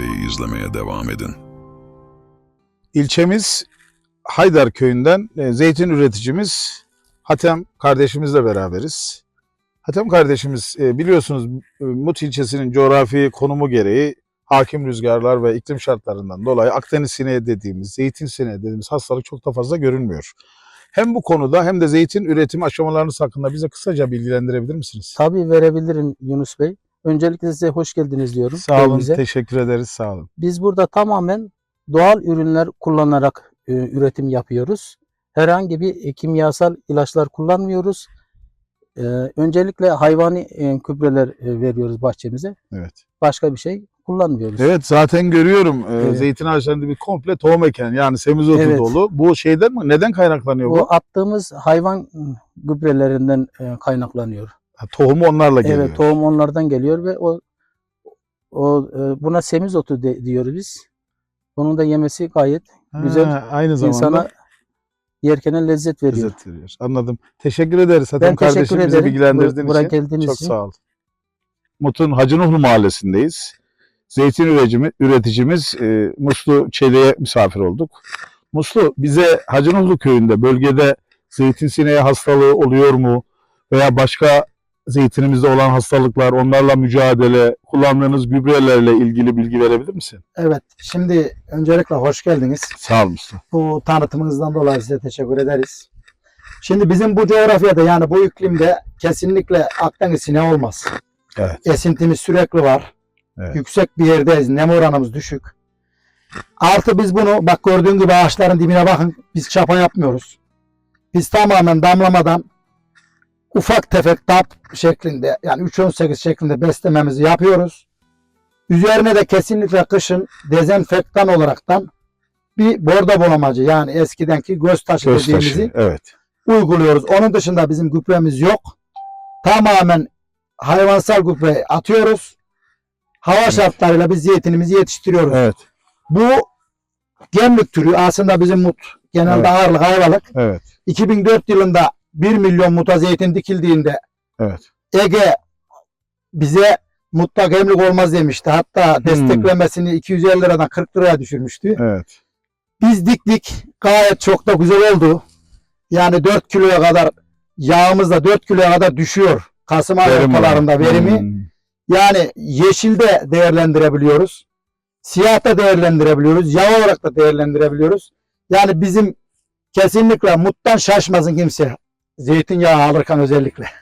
izlemeye devam edin. İlçemiz Haydar köyünden e, zeytin üreticimiz Hatem kardeşimizle beraberiz. Hatem kardeşimiz e, biliyorsunuz e, Mut ilçesinin coğrafi konumu gereği hakim rüzgarlar ve iklim şartlarından dolayı Akdeniz sineği dediğimiz, zeytin sineği dediğimiz hastalık çok da fazla görünmüyor. Hem bu konuda hem de zeytin üretim aşamalarınız hakkında bize kısaca bilgilendirebilir misiniz? Tabii verebilirim Yunus Bey. Öncelikle size hoş geldiniz diyorum. Sağ olun, köyümüze. teşekkür ederiz, sağ olun. Biz burada tamamen doğal ürünler kullanarak e, üretim yapıyoruz. Herhangi bir e, kimyasal ilaçlar kullanmıyoruz. E, öncelikle hayvani e, gübreler e, veriyoruz bahçemize. Evet. Başka bir şey kullanmıyoruz. Evet zaten görüyorum e, Evet. zeytin ağaçlarında bir komple tohum eken yani semizotu Evet. dolu. Bu şeyden mi? Neden kaynaklanıyor bu? Bu attığımız hayvan gübrelerinden e, kaynaklanıyor. Ha, tohumu onlarla geliyor. Evet, tohum onlardan geliyor ve o o e, buna semizotu de, diyoruz biz. Bunun da yemesi gayet Ha, güzel. Aynı zamanda insana yerken lezzet veriyor. lezzet veriyor. Anladım. Teşekkür ederiz. Hatem Ben teşekkür kardeşim bizi bilgilendirdiğin Buraya için. Çok için. sağ ol. Mut'un Hacınuhlu mahallesindeyiz. Zeytin üreticimiz, üreticimiz e, Muslu Çelik'e misafir olduk. Muslu bize Hacınuhlu köyünde bölgede zeytin sineği hastalığı oluyor mu? Veya başka zeytinimizde olan hastalıklar, onlarla mücadele, kullandığınız gübrelerle ilgili bilgi verebilir misin? Evet, şimdi öncelikle hoş geldiniz. Sağ ol Muslu. Bu tanıtımınızdan dolayı size teşekkür ederiz. Şimdi bizim bu coğrafyada yani bu iklimde kesinlikle Akdeniz sineği olmaz. Evet. Esintimiz sürekli var. Evet. Yüksek bir yerdeyiz. Nem oranımız düşük. Artı biz bunu bak gördüğün gibi ağaçların dibine bakın. Biz çapa yapmıyoruz. Biz tamamen damlamadan ufak tefek dap şeklinde yani 3-18 şeklinde beslememizi yapıyoruz. Üzerine de kesinlikle kışın dezenfektan olaraktan bir bordo bolamacı yani eskidenki göz taşı Göz dediğimizi taşı. Evet. uyguluyoruz. Onun dışında bizim gübremiz yok. Tamamen hayvansal gübre atıyoruz. Hava Evet. şartlarıyla biz zeytinimizi yetiştiriyoruz. Evet. Bu gemlik türü aslında bizim mut. Genelde Evet. ağırlık ayvalık. Evet. 2004 yılında 1 milyon muta zeytin dikildiğinde Evet. Ege bize mutta gemlik olmaz demişti. Hatta desteklemesini 250 liradan 40 liraya düşürmüştü. Evet. Biz diktik. Gayet çok da güzel oldu. Yani 4 kiloya kadar yağımız da 4 kiloya kadar düşüyor. Kasım ayı Verim ortalarında verimi. Hmm. Yani yeşilde değerlendirebiliyoruz. Siyahta değerlendirebiliyoruz. Yağ olarak da değerlendirebiliyoruz. Yani bizim kesinlikle muttan şaşmasın kimse. Zeytinyağı alırken özellikle.